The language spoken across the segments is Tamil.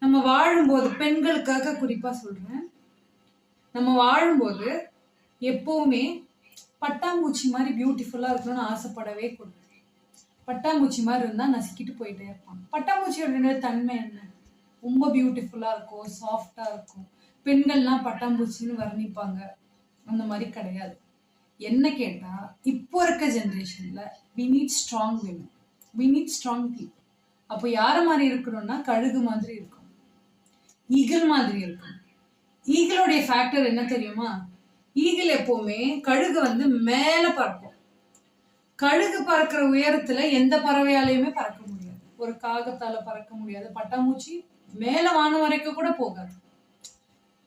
நம்ம வாழும்போது பெண்களுக்காக குறிப்பா சொல்றேன். நம்ம வாழும்போது எப்பவுமே பட்டாம்பூச்சி மாதிரி பியூட்டிஃபுல்லா இருக்கணும்னு ஆசைப்படவே கூடாது. பட்டாம்பூச்சி மாதிரி இருந்தா நசுக்கிட்டு போயிட்டே இருப்பாங்க. பட்டாம்பூச்சியோட தன்மை என்ன? ரொம்ப பியூட்டிஃபுல்லா இருக்கும் சாஃப்டா இருக்கும். பெண்கள்லாம் பட்டாம்பூச்சின்னு வர்ணிப்பாங்க. அந்த மாதிரி கிடையாது. என்ன கேட்டா இப்போ இருக்க ஜென்ரேஷன்ல we need strong women we need strong people அப்போ யார மாதிரி இருக்கணும்னா கழுகு மாதிரி இருக்கும். ஈகிள் மாதிரி இருக்கும். ஈகிளோடைய ஃபேக்டர் என்ன தெரியுமா? ஈகிள் எப்போவுமே கழுகு வந்து மேலே பறக்கும். கழுகு பறக்கிற உயரத்துல எந்த பறவையாலையுமே பறக்க முடியாது. ஒரு காகத்தால பறக்க முடியாது. பட்டாம்பூச்சி மேல வானம் வரைக்கும் கூட போகாது.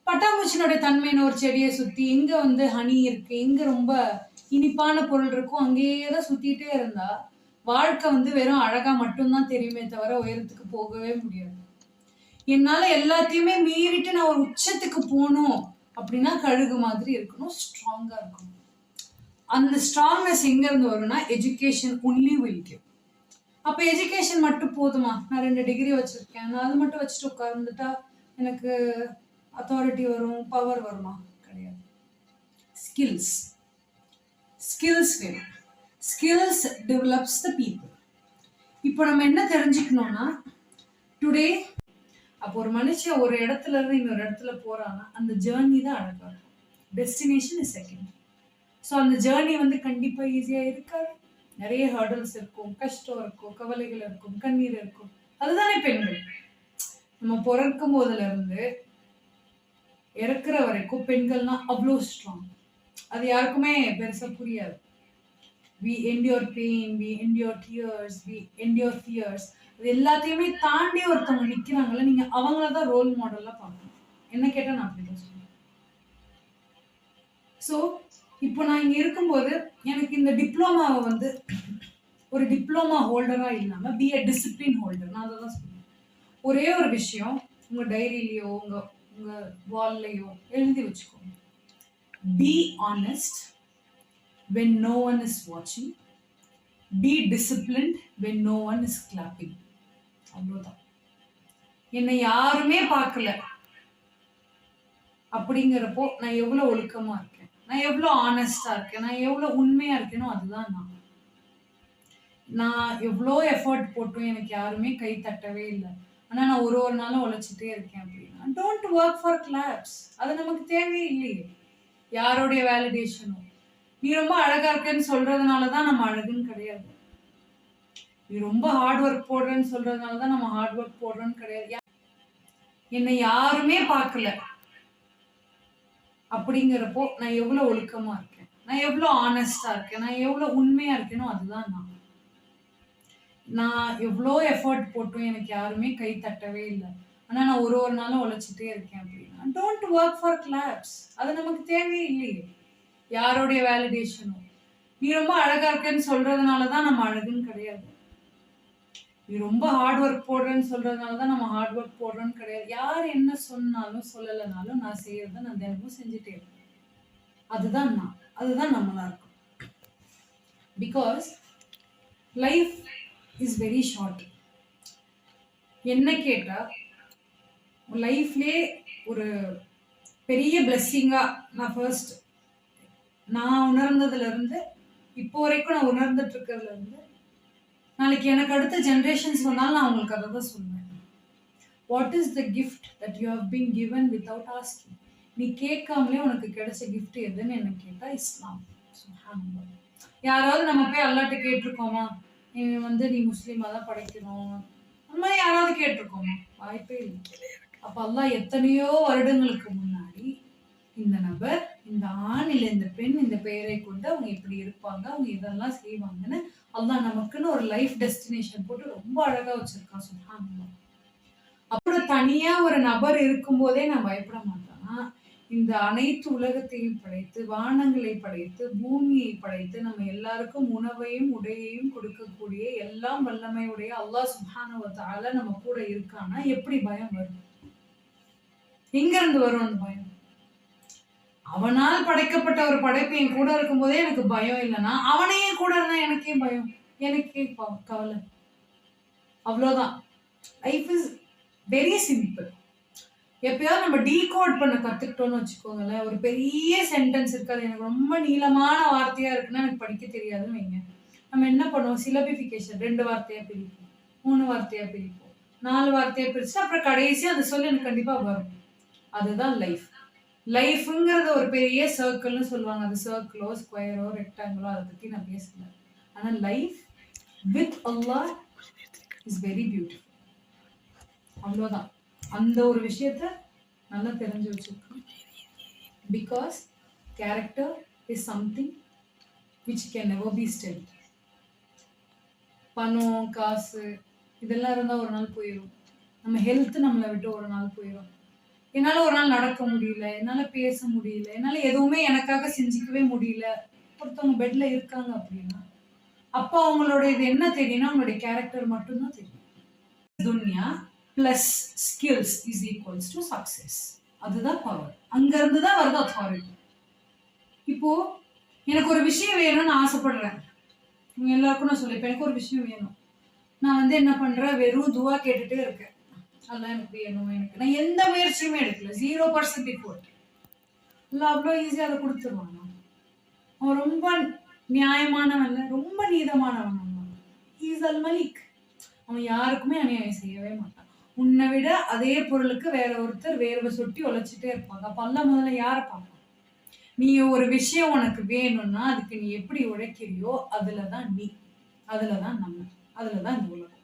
பட்டாம்பூச்சினுடைய தன்மைன்னு ஒரு செடியை சுத்தி எங்க வந்து ஹனி இருக்கு. எங்க ரொம்ப இனிப்பான பொருள் இருக்கும். அங்கேயே தான் சுத்திட்டே இருந்தா வாழ்க்கை வந்து வெறும் அழகா மட்டும்தான் தெரியுமே தவிர உயரத்துக்கு போகவே முடியாது. என்னால எல்லாத்தையுமே மீறிட்டு நான் ஒரு உச்சத்துக்கு போகணும் அப்படின்னா கழுகு மாதிரி இருக்கணும் ஸ்ட்ராங்கா இருக்கணும். அந்த ஸ்ட்ராங்னஸ் எங்க இருந்து வரும்னா எஜுகேஷன் ஒன்லி வில் கிவ் அப்ப எஜுகேஷன் மட்டும் போதுமா? நான் ரெண்டு டிகிரி வச்சிருக்கேன். நான் அது மட்டும் வச்சுட்டு உட்கார்ந்துட்டா எனக்கு அத்தாரிட்டி வரும் பவர் வருமா? கிடையாது. ஸ்கில்ஸ் ஸ்கில்ஸ் வேணும். ஸ்கில்ஸ் டெவலப்ஸ் த பீப்புள் இப்போ நம்ம என்ன தெரிஞ்சுக்கணும்னா டுடே அப்போ ஒரு மனுஷன் ஒரு இடத்துல இருந்து இன்னொரு இடத்துல போறான்னா அந்த ஜேர்னி தான் அழகா இருக்கும். டெஸ்டினேஷன் இஸ் செகண்ட் ஸோ அந்த ஜேர்னி வந்து கண்டிப்பா ஈஸியா இருக்காது. நிறைய ஹர்டல்ஸ் இருக்கும் கஷ்டம் இருக்கும் கவலைகள் இருக்கும் கண்ணீர் இருக்கும். அதுதானே பெண்கள். நம்ம பிறக்கும் போதுல இருந்து இறக்குற வரைக்கும் பெண்கள்னா அவ்வளோ ஸ்ட்ராங் அது யாருக்குமே பெருசா புரியாது. We endure pain we endure tears we endure fears அது எல்லாத்தையுமே தாண்டி ஒருத்தவங்க நிக்கிறாங்கல்ல நீங்க அவங்கள தான் ரோல் மாடலாக பார்க்கணும். என்ன கேட்டா நான் அப்படிதான் சொல்லுவேன். ஸோ இப்போ நான் இங்க இருக்கும்போது எனக்கு இந்த டிப்ளமாவை வந்து ஒரு டிப்ளமா ஹோல்டரா இல்லாம பி a டிசிப்ளின் ஹோல்டர் நான் அதை தான் சொல்லுவேன். ஒரே ஒரு விஷயம் உங்க டைரியிலயோ உங்க உங்க வால்லையோ எழுதி வச்சுக்கோங்க. Be honest when no one is watching. Be disciplined when no one is clapping. அவ்வளோதான் என்னை யாருமே பார்க்கல. அப்படிங்கிறப்போ நான் எவ்வளோ ஒழுக்கமா இருக்கேன்? நான் எவ்வளோ ஆனஸ்டா இருக்கேன்? நான் எவ்வளோ உண்மையா இருக்கேனோ அதுதான் நான். நான் எவ்வளோ எஃபர்ட் போட்டும் எனக்கு யாருமே கை தட்டவே இல்லை. ஆனால் நான் ஒரு ஒரு நாளும் உழைச்சிட்டே இருக்கேன் அப்படின்னா டோன்ட் ஒர்க் ஃபார் கிளாப்ஸ் அது நமக்கு தேவையே இல்லையே. யாருடைய வேலிடேஷனும் நீ ரொம்ப அழகா இருக்கேன்னு சொல்றதுனால தான் நம்ம அழகுன்னு கிடையாது. நீ ரொம்ப ஹார்ட் ஒர்க் போடுறேன்னு சொல்றதுனால தான் நம்ம ஹார்ட் ஒர்க் போடுறோன்னு கிடையாது. என்னை யாருமே பார்க்கல. அப்படிங்கிறப்போ நான் எவ்வளோ ஒழுக்கமா இருக்கேன்? நான் எவ்வளோ ஆனஸ்டா இருக்கேன்? நான் எவ்வளோ உண்மையா இருக்கேனோ அதுதான் நான். நான் எவ்வளோ எஃபர்ட் போட்டும் எனக்கு யாருமே கை தட்டவே இல்லை. ஆனா நான் ஒரு ஒரு நாளும் உழைச்சிட்டே இருக்கேன் அப்படின்னா டோன்ட் ஒர்க் ஃபார் கிளாப்ஸ் அது நமக்கு தேவையே இல்லையே. யாருடைய வேலிடேஷனும் நீ ரொம்ப அழகா இருக்கேன்னு சொல்றதுனால தான் நம்ம அழகுன்னு கிடையாது. நீ ரொம்ப ஹார்ட் ஒர்க் போடுறேன்னு சொல்றதுனால தான் நம்ம ஹார்ட் ஒர்க் போடுறோன்னு கிடையாது. யார் என்ன சொன்னாலும் சொல்லலைனாலும் நான் செய்யறத நான் தினமும் செஞ்சுட்டே இருக்கேன் அதுதான் நான். அதுதான் நம்மளா இருக்கும். Because life is very short என்ன கேட்டா லைஃப்லே ஒரு பெரிய பிளெஸ்ஸிங்காக நான் ஃபர்ஸ்ட் நான் உணர்ந்ததுல இருந்து இப்போ வரைக்கும் நான் உணர்ந்துட்டு இருக்கிறதுல இருந்து நாளைக்கு எனக்கு அடுத்த ஜென்ரேஷன்ஸ் வந்தாலும் நான் உங்களுக்கு அதை தான் சொல்லுவேன் what is the gift that you have been given without asking நீ கேட்காமலே உனக்கு கிடைச்ச கிஃப்ட் எதுன்னு என்ன கேட்டா இஸ்லாம். யாராவது நம்ம போய் அல்லாட்ட கேட்டிருக்கோமா? நீ வந்து நீ முஸ்லீமா தான் படைக்கணும். அந்த மாதிரி யாராவது கேட்டிருக்கோமா? வாய்ப்பே இல்லை. அப்ப அல்லாஹ் எத்தனையோ வருடங்களுக்கு முன்னாடி இந்த நபர் இந்த ஆண் இந்த பெண் இந்த பெயரை கொண்டு அவங்க இப்படி இருப்பாங்க அவங்க இதெல்லாம் செய்வாங்கன்னு அல்லாஹ் நமக்குன்னு ஒரு லைஃப் டெஸ்டினேஷன் போட்டு ரொம்ப அழகா வச்சிருக்கான் சொல்றாங்க அப்புறம் தனியா ஒரு நபர் இருக்கும்போதே நான் பயப்பட மாட்டேன்னா இந்த அனைத்து உலகத்தையும் படைத்து வானங்களை படைத்து பூமியை படைத்து நம்ம எல்லாருக்கும் உணவையும் உடையையும் கொடுக்கக்கூடிய எல்லாம் வல்லமையுடைய அல்லாஹ் சுப்ஹானஹு வ நம்ம கூட இருக்கானா எப்படி பயம் வரும்? எங்க இருந்து வரும் அந்த பயம்? அவனால் படைக்கப்பட்ட ஒரு படைப்பு என் கூட இருக்கும்போதே எனக்கு பயம் இல்லைன்னா அவனையே கூட இருந்தா எனக்கே பயம். எனக்கே ப- கவலை. அவ்வளோதான் லைஃப் இஸ் வெரி சிம்பிள் எப்பயாவது நம்ம டீகோட் பண்ண கத்துக்கிட்டோம்னு வச்சுக்கோங்களேன் ஒரு பெரிய சென்டென்ஸ் இருக்காது. எனக்கு ரொம்ப நீளமான வார்த்தையா இருக்குன்னா எனக்கு படிக்க தெரியாதுன்னு வைங்க. நம்ம என்ன பண்ணுவோம்? சிலபிஃபிகேஷன் ரெண்டு வார்த்தையா பிரிப்போம். மூணு வார்த்தையா பிரிப்போம். நாலு வார்த்தையா பிரிச்சு அப்புறம் கடைசியா அதை சொல்லி எனக்கு கண்டிப்பா வரும். அதுதான் லைஃப் லைஃப்ங்கிறது ஒரு பெரிய சர்க்கிள்னு சொல்லுவாங்க. அது சர்க்கிளோ ஸ்கொயரோ ரெக்டாங்கிளோ அதை பற்றி நான் பேசல. ஆனால் life with Allah is very beautiful. அவ்வளோதான் அந்த ஒரு விஷயத்த நல்லா தெரிஞ்சு வச்சுருக்கோம். Because character is something which can never be stole பணம் காசு இதெல்லாம் இருந்தால் ஒரு நாள் போயிடும் நம்ம ஹெல்த் நம்மளை விட்டு ஒரு நாள் போயிடும் என்னால் ஒரு நாள் நடக்க முடியல என்னால் பேச முடியல என்னால் எதுவுமே எனக்காக செஞ்சுக்கவே முடியல. ஒருத்தவங்க பெட்ல இருக்காங்க அப்படின்னா அப்போ அவங்களோட இது என்ன தெரியும்னா அவங்களுடைய கேரக்டர் மட்டும்தான் தெரியும். துன்யா plus skills is equals to success அதுதான் பவர் அங்கேருந்து தான் வருது அத்தாரிட்டி இப்போ எனக்கு ஒரு விஷயம் வேணும்னு ஆசைப்படுறேன். எல்லாருக்கும் நான் சொல்லிப்பேன் எனக்கு ஒரு விஷயம் வேணும். நான் வந்து என்ன பண்றேன்? வெறும் துவா கேட்டுட்டே இருக்கேன். அதெல்லாம் எனக்கு வேணும் எனக்கு. நான் எந்த முயற்சியுமே எடுக்கல. ஜீரோ பர்சன்ட் எஃபோர்ட் இல்லை அவ்வளோ ஈஸியாக அதை கொடுத்துருவாங்க. அவன் ரொம்ப நியாயமானவன் ரொம்ப நீதமானவன். அவன் ஈஸ் அல் மலிக் அவன் யாருக்குமே அநியாயம் செய்யவே மாட்டான். உன்னை விட அதே பொருளுக்கு வேற ஒருத்தர் வேர்வை சொட்டி உழைச்சிட்டே இருப்பாங்க. அப்ப அல்ல முதல்ல யாரை பார்ப்பான்? நீ ஒரு விஷயம் உனக்கு வேணும்னா அதுக்கு நீ எப்படி உழைக்கிறியோ அதில் தான் நீ. அதில் தான் நம்ம. அதில் தான் இந்த உலகம்.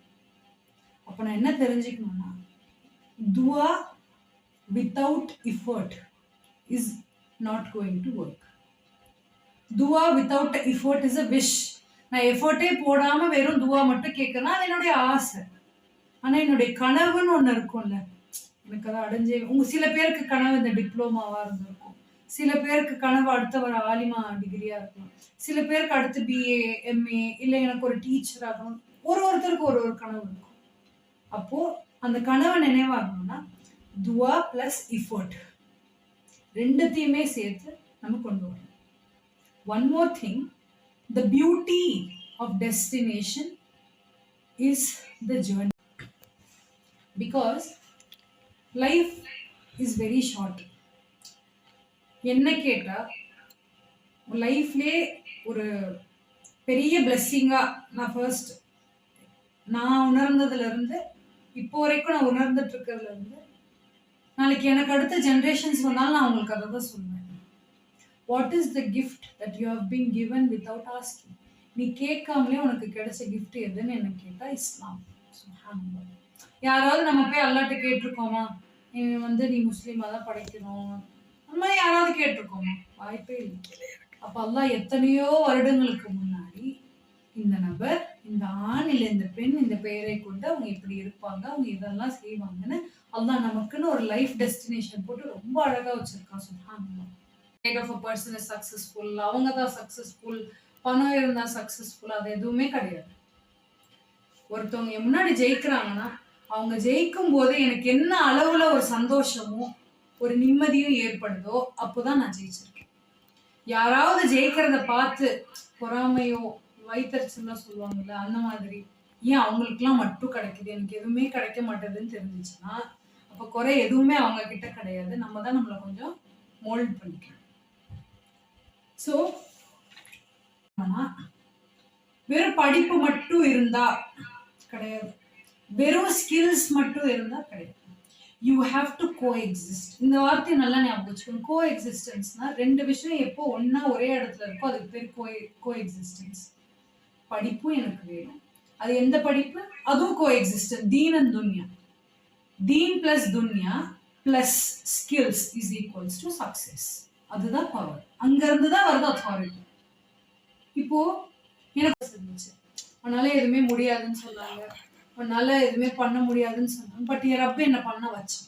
அப்ப நான் என்ன தெரிஞ்சுக்கணும்னா துவா without effort is not going to work துவா without effort is a wish நான் எஃபோர்ட்டே போடாம வெறும் துவா மட்டும் கேட்கறேன்னா அது என்னுடைய ஆசை. ஆனா என்னுடைய கனவுன்னு ஒண்ணு இருக்கும்ல. எனக்கு அதை அடைஞ்சே உங்க சில பேருக்கு கனவு இந்த டிப்ளோமாவா இருந்திருக்கும். சில பேருக்கு கனவு அடுத்த ஒரு ஆலிமா டிகிரியா இருக்கும் சில பேருக்கு அடுத்து பிஏ எம்ஏ இல்லை எனக்கு ஒரு டீச்சர் ஆகணும். ஒரு ஒருத்தருக்கு ஒரு ஒரு கனவு இருக்கும். அப்போ அந்த கனவை நினைவாகணும்னா துவா பிளஸ் எஃபோர்ட் ரெண்டுத்தையுமே சேர்த்து நம்ம கொண்டு வரணும். One more thing the beauty of destination is the journey because life is very short என்ன கேட்டால் லைஃப்லே ஒரு பெரிய பிளெஸ்ஸிங்காக நான் ஃபர்ஸ்ட் நான் உணர்ந்ததுலேருந்து இப்போ வரைக்கும் நான் உணர்ந்துட்டு இருக்கிறதுல இருந்து நாளைக்கு எனக்கு அடுத்த ஜென்ரேஷன்ஸ் வந்தாலும் நான் உங்களுக்கு அதை தான் சொல்லுவேன் what is the gift that you have been given without asking நீ கேட்காமலே உனக்கு கிடைச்ச கிஃப்ட் எதுன்னு எனக்கு கேட்டால் இஸ்லாம் யாராவது நம்ம போய் அல்லாட்ட கேட்டிருக்கோமா? நீ வந்து நீ முஸ்லீமாக தான் படைக்கணும். அந்த மாதிரி யாராவது கேட்டிருக்கோமா? வாய்ப்பே இல்லை. அப்போ அல்லா எத்தனையோ வருடங்களுக்கு முன்னாடி இந்த நபர் இந்த ஆண் இல்லை இந்த பெண் இந்த பெயரை கொண்டு அவங்க இப்படி இருப்பாங்க அவங்க இதெல்லாம் செய்வாங்கன்னு அல்லாஹ் நமக்குன்னு ஒரு லைஃப் டெஸ்டினேஷன் போட்டு ரொம்ப அழகா வச்சிருக்கான் சுப்ஹானல்லாஹ் rate of a person is successful அவங்க தான் சக்ஸஸ்ஃபுல் பணம் இருந்தா சக்ஸஸ்ஃபுல் அது எதுவுமே கிடையாது. ஒருத்தவங்க முன்னாடி ஜெயிக்கிறாங்கன்னா அவங்க ஜெயிக்கும் போது எனக்கு என்ன அளவுல ஒரு சந்தோஷமோ ஒரு நிம்மதியும் ஏற்படுதோ அப்போதான் நான் ஜெயிச்சிருக்கேன். யாராவது ஜெயிக்கிறத பார்த்து பொறாமையோ வயிற்றுச்சுன்னா சொல்லுவாங்கல்ல அந்த மாதிரி. ஏன் அவங்களுக்குலாம் மட்டும் கிடைக்குது? எனக்கு எதுவுமே கிடைக்க மாட்டேதுன்னு தெரிஞ்சிச்சுன்னா அப்போ குறை எதுவுமே அவங்க கிட்ட கிடையாது. நம்ம தான் நம்மளை கொஞ்சம் மோல்ட் பண்ணிக்கணும். ஸோ வெறும் படிப்பு மட்டும் இருந்தா கிடையாது. வெறும் ஸ்கில்ஸ் மட்டும் இருந்தா கிடையாது. You have to coexist இந்த வார்த்தையை நல்லா ஞாபகம் வச்சுக்கணும். கோ எக்ஸிஸ்டன்ஸ்னா ரெண்டு விஷயம் எப்போ ஒன்னா ஒரே இடத்துல இருக்கோ அதுக்கு பேர் கோ கோ எக்ஸிஸ்டன்ஸ் படிப்பும் எனக்கு வேணும். அது எந்த படிப்பு? அதுவும் கோ எக்ஸிஸ்டன் தீன் அண்ட் துன்யா. தீன் பிளஸ் துன்யா plus skills is equals to success அதுதான் பவர் அங்கேருந்து தான் வருது அத்தாரிட்டி இப்போ எனக்கு இருந்துச்சு உன்னால எதுவுமே முடியாதுன்னு சொன்னாங்க. உன்னால எதுவுமே பண்ண முடியாதுன்னு சொன்னாங்க. பட் என் ரப்ப என்ன பண்ண வச்சான்?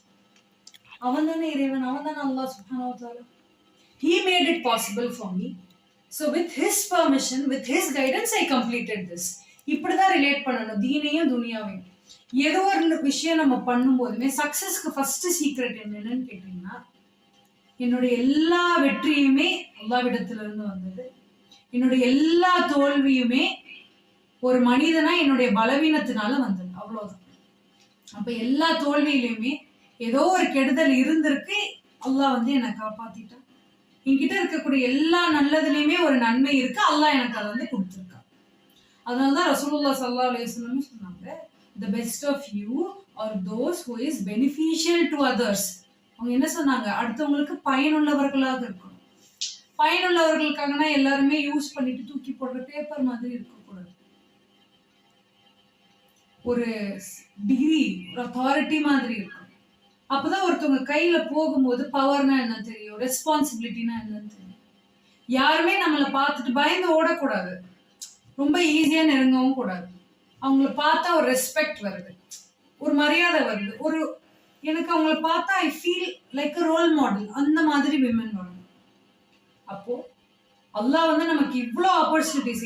அவன் தானே இறைவன். அவன் தானே அல்லாஹ் சுப்ஹானஹு he made it possible for me so with his permission with his guidance I completed this இப்படி தான் ரிலேட் பண்ணணும் தீனையும் துனியாவையும். ஏதோ ஒரு விஷயம் நம்ம பண்ணும்போதுமே சக்ஸஸ்க்கு ஃபர்ஸ்ட் சீக்ரெட் என்னன்னு கேட்டீங்கன்னா என்னுடைய எல்லா வெற்றியுமே அல்லாவிடத்துல இருந்து வந்தது. என்னுடைய எல்லா தோல்வியுமே ஒரு மனிதனா என்னுடைய பலவீனத்தினால வந்தது அவ்வளவுதான். அப்ப எல்லா தோல்வியிலையுமே ஏதோ ஒரு கெடுதல் இருந்திருக்கு அல்லாஹ் வந்து என்னை காப்பாத்திட்டான். என்கிட்ட இருக்கக்கூடிய எல்லா நல்லதுலயுமே ஒரு நன்மை இருக்கு. அல்லாஹ் எனக்கு அதை வந்து கொடுத்துருக்கான் அதனாலதான் தான் ஸல்லல்லாஹு அலைஹி வஸல்லம் சொன்னாங்க. The best of you are those who is beneficial to others அவங்க என்ன சொன்னாங்க? அடுத்தவங்களுக்கு பயனுள்ளவர்களாக இருக்கணும். பயனுள்ளவர்களுக்காகனா எல்லாருமே யூஸ் பண்ணிட்டு தூக்கி போடுற பேப்பர் மாதிரி இருக்கக்கூடாது. ஒரு டிகிரி ஒரு அத்தாரிட்டி மாதிரி இருக்கும் அப்பதான் ஒருத்தவங்க கையில போகும்போது பவர்னா என்ன தெரியும்? ரெஸ்பான்சிபிலிட்டினா என்னன்னு தெரியும் யாருமே நம்மளை பார்த்துட்டு பயந்து ஓடக்கூடாது. ரொம்ப ஈஸியா நெருங்கவும் கூடாது. அவங்கள பார்த்தா ஒரு ரெஸ்பெக்ட் வருது. ஒரு மரியாதை வருது. ஒரு எனக்கு அவங்கள பார்த்தா I feel like a role model அந்த மாதிரி விமன் வரணும். அப்போ அல்லாஹ் வந்து நமக்கு இவ்வளோ ஆப்பர்ச்சுனிட்டிஸ்